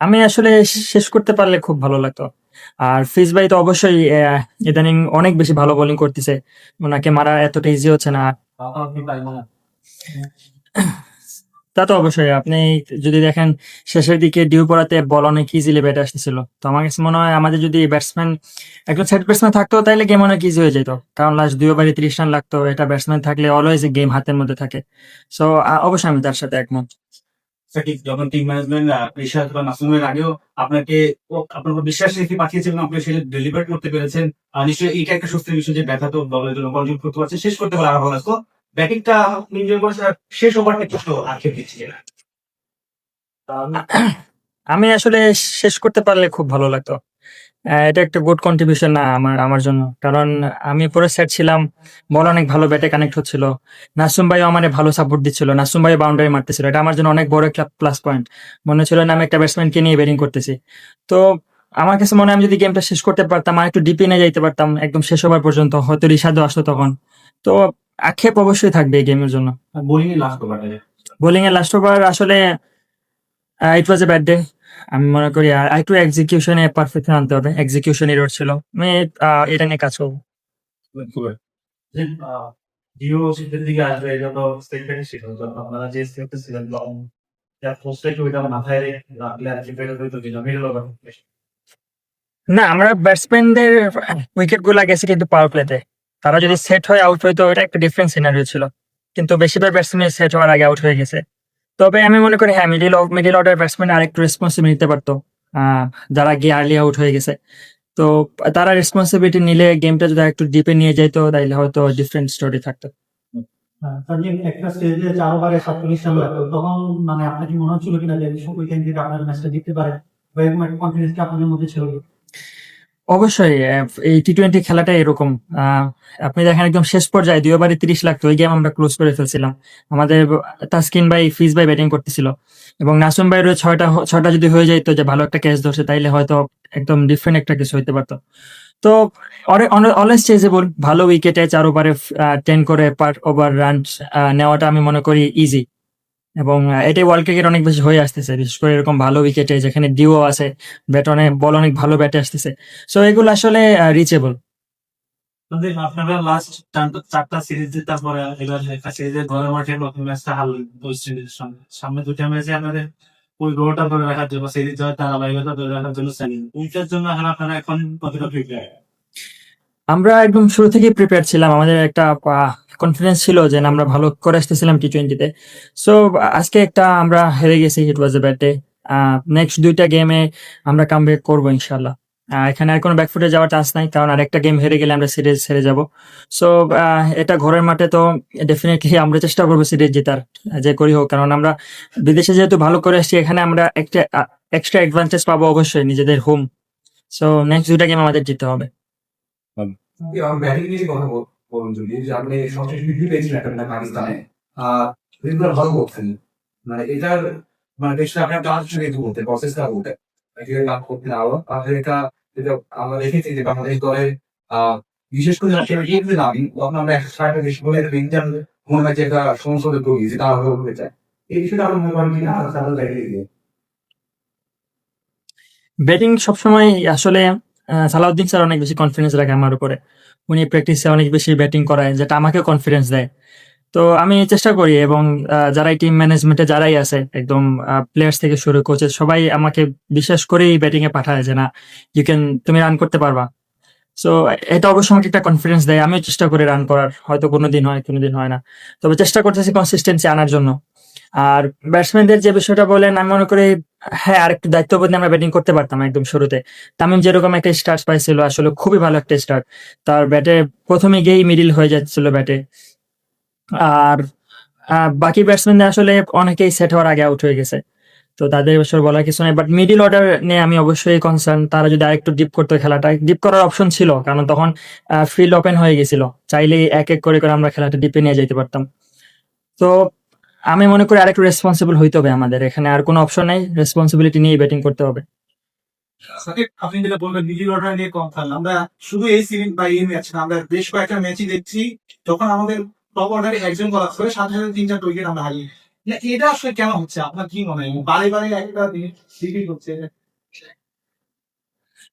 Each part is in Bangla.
আমি আসলে শেষ করতে পারলে খুব ভালো লাগতো। আর ফিজ ভাই তো অবশ্যই ইদানিং অনেক বেশি ভালো বোলিং করতেছে। ওনাকে মারা এতটা ইজি হচ্ছে না। তা তো অবশ্যই, আপনি যদি দেখেন শেষের দিকে ডিউ পড়াতে বল অনেক ইজিলি ব্যাটে আসতেছিল। তো আমার কাছে মনে হয় আমাদের যদি ব্যাটসম্যান একজন সেট ব্যাটসম্যান থাকতো তাহলে গেম অনেক ইজি হয়ে যেত। কারণ লাস্ট দুই ওভারে ত্রিশ রান লাগতো এটা ব্যাটসম্যান থাকলে অলওয়েজ গেম হাতের মধ্যে থাকে। সো অবশ্যই আমি তার সাথে একমত। সাকিব যখন টিম ম্যানেজমেন্ট পেশা বা নাসুমের আগেও আপনাকে আপনার বিশ্বাস রেখে পাঠিয়েছিলেন আপনি সেটা ডেলিভার করতে পেরেছেন নিশ্চয়ই এটা একটা সুস্থ বিষয় যে ব্যথা তো দলের জন্য কন্ট্রিবিউট করতে পারছে। শেষ করতে পারে আরও ভালো লাগতো ব্যাটিংটা এনজয় করে শেষ ওভারটা একটু আক্ষেপ দিচ্ছি না আমি আসলে শেষ করতে পারলে খুব ভালো লাগতো। এটা একটা গুড কন্ট্রিবিউশন না আমার আমার জন্য। কারণ আমি পুরো সেট ছিলাম বল অনেক ভালো ব্যাটে কানেক্ট হচ্ছিল। নাসুম ভাইও আমার ভালো সাপোর্ট দিচ্ছিল। নাসুম ভাই বাউন্ডারি মারতেছিল। এটা আমার জন্য অনেক বড় একটা প্লাস পয়েন্ট মনে হচ্ছিল না আমি একটা ব্যাটসম্যানকে নিয়ে ব্যাটিং করতেছি। তো আমার কাছে মনে হয় আমি যদি গেমটা শেষ করতে পারতাম আর একটু ডিপে নিয়ে যাইতে পারতাম একদম শেষ হবার পর্যন্ত হয়তো রিশাদও আসতো তখন। তো আক্ষেপ অবশ্যই থাকবে এই গেমের জন্য। বোলিং এর লাস্ট ওভার আসলে ইট ওয়াজ এ ব্যাড ডে আমি মনে করি আর একটু এক্সিকিউশনে পারফেকশন আনতে হবে। এক্সিকিউশন এরর ছিল। আমি এটা নিয়ে কাজ করব। জিও শীতের দিকে আসবে এটা তো স্টেটমেন্ট ছিল। আপনারা যে স্টেপটা ছিলেন তখন যা পোস্টে কি ওইটা মাথায় রাখলে আর কি বের হইতো কিনা না? আমরা ব্যাটসম্যানদের উইকেটগুলা গেছে কিন্তু পাওয়ার প্লেতে তারা যদি সেট হয়ে আউট হইতো এটা একটা ডিফারেন্ট সিনারিও ছিল। কিন্তু বেশিরভাগ ব্যাটসম্যান সেট হওয়ার আগে আউট হয়ে গেছে। তবে আমি মনে করি হ্যাঁ মিডিল মিডিল অর্ডার ব্যাটসম্যান আরেকটু রেসপন্সিবিলিটি নিতে পারতো। যারা গিয়ে আর্লি আউট হয়ে গেছে। তো তারা রেসপন্সিবিলিটি নিলে গেমটা যদি একটু ডিপে নিয়ে যাইতো তাহলে হয়তো ডিফারেন্ট স্টোরি থাকতো। একটা? অবশ্যই এই টি টোয়েন্টি খেলাটা এরকম। আপনি দেখেন একদম শেষ পর্যায়ে দুই ওভারে তিরিশ লাগতো ওই গেম আমরা ক্লোজ করে ফেলছিলাম। আমাদের তাসকিন ভাই, ফিজ ভাই ব্যাটিং করতেছিল। এবং নাসুম ভাইয়ের ছয়টা ছয়টা যদি হয়ে যাইতো যে ভালো একটা ক্যাচ ধরছে, তাইলে হয়তো একদম ডিফারেন্ট একটা কিছু হইতে পারতো। তো অলওয়েজ চেজেবল ভালো উইকেটে চার ওভারে টেন করে পার ওভার রান নেওয়াটা আমি মনে করি ইজি এবং এটাই ওয়ার্ল্ড ক্রিকেট অনেক বেশি হয়ে আসতেছে। বিশেষ করে এরকম ভালো উইকেটে যেখানে ডিও আছে ব্যাট অনেক বল অনেক ভালো ব্যাটে আসতেছে। সো এগুলো আসলে রিচেবল আপনারা লাস্ট চারটা সিরিজ জেতার পরে, এবার সিরিজের ঘরের মাঠে নতুন ম্যাচটা হারলেন সামনে দুটা ম্যাচে আপনাদের ওই গোলটা ধরে রাখার জন্য সিরিজ জয় ধারাবাহিকতা ধরে রাখার জন্য উইকের জন্য এখন আপনারা এখন কতটা প্রিপেয়ার আমরা একদম শুরু থেকেই প্রিপেয়ার ছিলাম। আমাদের একটা কনফিডেন্স ছিল যে আমরা ভালো করে আসতেছিলাম টি টোয়েন্টিতে সো আজকে একটা আমরা হেরে গেছি it was a bad day next দুইটা গেমে আমরা কাম ব্যাক করব ইনশাল্লাহ এখানে আর কোনো ব্যাকফুটে যাওয়ার চান্স নাই, কারণ আরেকটা গেম হেরে গেলে আমরা সিরিজ হেরে যাব। সো এটা ঘরের মাঠে তো ডেফিনেটলি আমরা চেষ্টা করব সিরিজ জেতার, যে করি হোক। কারণ আমরা বিদেশে যেহেতু ভালো করে আসছি, এখানে আমরা একটা এক্সট্রা অ্যাডভান্টেজ পাবো অবশ্যই নিজেদের হোম সো নেক্সট দুইটা গেম আমাদের জিততে হবে। ব্যাটিং নিয়ে কথা বল- বলুন যদি যে আপনি সবচেয়ে ভিডিও পেয়েছিলেন একটা পাকিস্তানে। আহ রিজনাল ভালো করছেন মানে এটার মানে দেশটা আপনি একটা আলোচনা কিন্তু বলতে প্রসেসটা বলতে। লাভ করতে আরও তাহলে এটা যেটা আমরা দেখেছি যে বাংলাদেশ দলের আহ বিশেষ করে আমি তখন আমরা একশো ষাটটা দেশ বলে ইন্ডিয়ান মনে হয় যে একটা সংসদে এই বিষয়টা আমরা মনে করেন কিনা ব্যাটিং সবসময় আসলে সালাউদ্দিন স্যার অনেক বেশি কনফিডেন্স রাখে আমার উপরে। উনি প্র্যাকটিসে অনেক বেশি ব্যাটিং করায়, যেটা আমাকে কনফিডেন্স দেয়। তো আমি চেষ্টা করি এবং যারাই টিম ম্যানেজমেন্টে যারাই আছে, একদম প্লেয়ার্স থেকে শুরু করছে সবাই আমাকে বিশ্বাস করেই ব্যাটিং এ পাঠায় যে না ইউ ক্যান তুমি রান করতে পারবা। সো এটা অবশ্য আমাকে একটা কনফিডেন্স দেয়, আমিও চেষ্টা করি রান করার, হয়তো কোনোদিন হয় কোনোদিন হয় না। তবে চেষ্টা করতেছি কনসিস্টেন্সি আনার জন্য। আর ব্যাটসম্যানদের যে বিষয়টা বলেন, আমি মনে করি হ্যাঁ আর একটু দায়িত্ববোধ আমরা ব্যাটিং করতে পারতাম একদম শুরুতে। তামিম যেরকম একটা স্টার্ট পাইছিল, আসলে খুবই ভালো একটা স্টার্ট তার ব্যাটে প্রথমে গিয়েই মিডিল হয়ে যাচ্ছিল ব্যাটে। আর বাকি ব্যাটসম্যানদের আসলে অনেকেই সেট হওয়ার আগে আউট হয়ে গেছে। তো তাদের বিষয়ে বলার কিছু নেই বাট মিডিল অর্ডার নিয়ে আমি অবশ্যই কনসার্ন তারা যদি আরেকটু ডিপ করতো খেলাটা ডিপ করার অপশন ছিল, কারণ তখন ফিল্ড ওপেন হয়ে গেছিল। চাইলেই এক এক করে করে আমরা খেলাটা ডিপে নিয়ে যেতে পারতাম। তো আমি মনে করি আরেকটু রেসপন্সিবল হইতে হবে আমাদের। এখানে আর কোনো অপশন নেই রেসপন্সিবিলিটি নিয়ে ব্যাটিং করতে হবে। আপনি যেটা বলবেন মিডিল অর্ডার নিয়ে কম খেলেন আমরা শুধু এই সিরিজ বা এই ম্যাচ না আমরা বেশ কয়েকটা ম্যাচই দেখছি। যখন আমাদের টপ অর্ডারে একজন কলাপ করে সাথে সাথে তিন চার উইকেট আমরা হারিয়ে এটা আসলে কেন হচ্ছে? আপনার কি মনে হয়? বারে বারে একটা রিপিট হচ্ছে।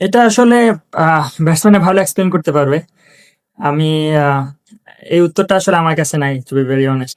এটা আসলে ব্যাটসম্যানে ভালো এক্সপ্লেন করতে পারবে। আমি এই উত্তরটা আসলে আমার কাছে নাই টু বি ভেরি অনেস্ট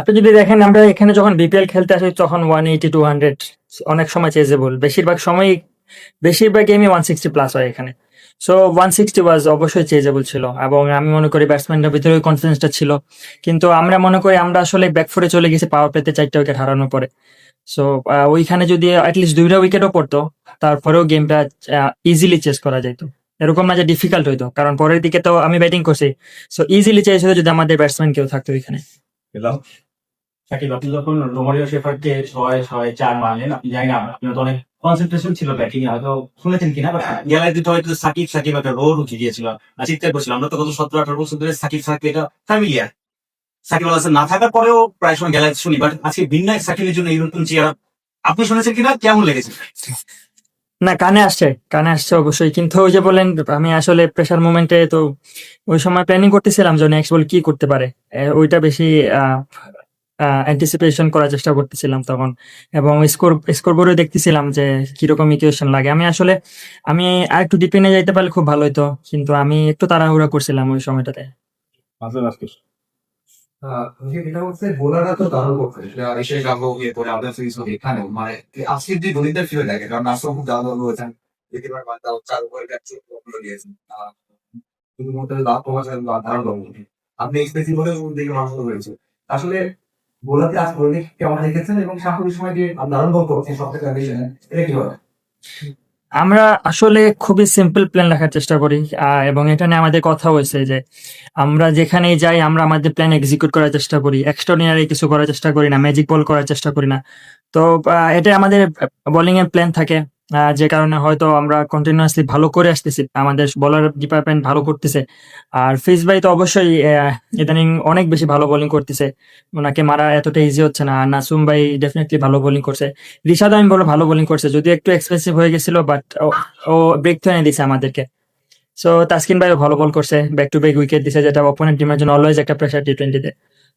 আপনি যদি দেখেন আমরা এখানে যখন বিপিএল খেলতে আসি, তখন ওয়ান এইটি টু হান্ড্রেড অনেক সময় চেজেবল। বেশিরভাগ সময় বেশিরভাগ গেমই ওয়ান সিক্সটি প্লাস হয় এখানে। সো ওয়ান সিক্সটি ওয়াজ অবশ্যই চেজেবল ছিল এবং আমি মনে করি ব্যাটসম্যানদের ভিতরে ওই কনফিডেন্সটা ছিল। কিন্তু আমরা মনে করি আমরা আসলে ব্যাকফুটে চলে গেছি পাওয়ার প্লেতে চারটা উইকেট হারানোর পরে। সো ওইখানে যদি অ্যাটলিস্ট দুইটা উইকেটও পড়তো, তারপরেও গেমটা ইজিলি চেস করা যেত এরকম না যে ডিফিকাল্ট হইতো, কারণ পরের দিকে তো আমি ব্যাটিং করছি। সো ইজিলি চেস হতো যদি আমাদের ব্যাটসম্যান কেউ থাকতো এখানে সাকিব আপনি যখন রোমারিও শেফার্ডকে ছয় ছয় চার মারলেন আপনি জানি না আপনার তো অনেক কনসেন্ট্রেশন ছিল ব্যাটিং হয়তো শুনেছেন কিনা বাট গ্যালারিতে হয়তো সাকিব সাকিব একটা রোড উঠে গিয়েছিল। আর চিৎকার করছিল আমরা তো গত সতেরো আঠারো বছর ধরে সাকিব সাকিব এটা ফ্যামিলিয়ার সাকিব আল হাসান না থাকার পরেও প্রায় সময় গ্যালারিতে শুনি বাট আজকে ভিন্ন এক সাকিবের জন্য এই নতুন চেয়ার আপনি শুনেছেন কিনা? কেমন লেগেছে? না কানে আসছে কানে আসছে অবশ্যই কিন্তু ওই যে বলেন আমি আসলে প্রেশার মোমেন্টে তো ওই সময় প্ল্যানিং করতেছিলাম যে নেক্সট বল কি করতে পারে। ওইটা বেশি অ্যান্টিসিপেশন করার চেষ্টা করতেছিলাম তখন। এবং স্কোর স্কোর বোর্ডে দেখতেছিলাম যে কীরকম ইকুয়েশন লাগে। আমি আসলে আমি আর একটু ডিপেন্ডে যাইতে পারলে খুব ভালো হতো কিন্তু আমি একটু তাড়াহুড়া করছিলাম ওই সময়টাতে। এটা হচ্ছে বোলাররা তো দারুণ করছে। সেটা এশিয়া কাপ হোক আদার সিরিজ এখানেও। মানে আজকের যে দলিতদের ফিরে দেখে কারণ নাসরম খুব দারুণ হয়েছেন দ্বিতীয়বার বাদ চার উপরে ক্যাপচার করে দিয়েছেন শুধুমাত্র লাভ প্রকাশ বা দারুণ আপনি এক্সপেসিভ হলে দিকে মানুষ রয়েছে আসলে বোলারকে আজ করে কেমন দেখেছেন এবং সাম্প্রতিক সময় যে দারুণ বল করছেন, সব থেকে এটা কি হয় আমরা আসলে খুবই সিম্পল প্ল্যান রাখার চেষ্টা করি এবং এটা নিয়ে আমাদের কথা হয়েছে যে আমরা যেখানেই যাই, আমরা আমাদের প্ল্যান এক্সিকিউট করার চেষ্টা করি। এক্সট্রাঅর্ডিনারি কিছু করার চেষ্টা করি না ম্যাজিক বল করার চেষ্টা করি না। তো এটা আমাদের বোলিং এর প্ল্যান থাকে। যে কারণে হয়তো আমরা কন্টিনিউয়াসলি ভালো করে আসতেছি, আমাদের বলার ডিপার্টমেন্ট ভালো করতেছে। আর ফিজ ভাই তো অবশ্যই ইদানিং অনেক বেশি ভালো বোলিং করতেছে। ওনাকে মারা এতটা ইজি হচ্ছে না। আর নাসুম ভাই ডেফিনেটলি ভালো বোলিং করছে। রিশাদ আমি বলো ভালো বোলিং করছে। যদিও একটু এক্সপেন্সিভ হয়ে গেছিল বাট ও ব্রেক তো এনে দিছে আমাদেরকে। সো তাসকিন ভাইও ভালো বল করছে। ব্যাক টু ব্যাক উইকেট দিছে, যেটা অপোনেন্ট টিমের জন্য অলওয়েজ একটা প্রেশার টি টোয়েন্টিতে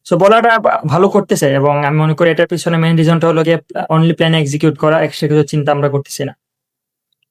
সো বলাররা ভালো করতেছে এবং আমি মনে করি এটার পিছনে মেইন রিজনটা হলো গিয়ে অনলি প্ল্যান এক্সিকিউট করা একসাথে চিন্তা আমরা করতেছি না।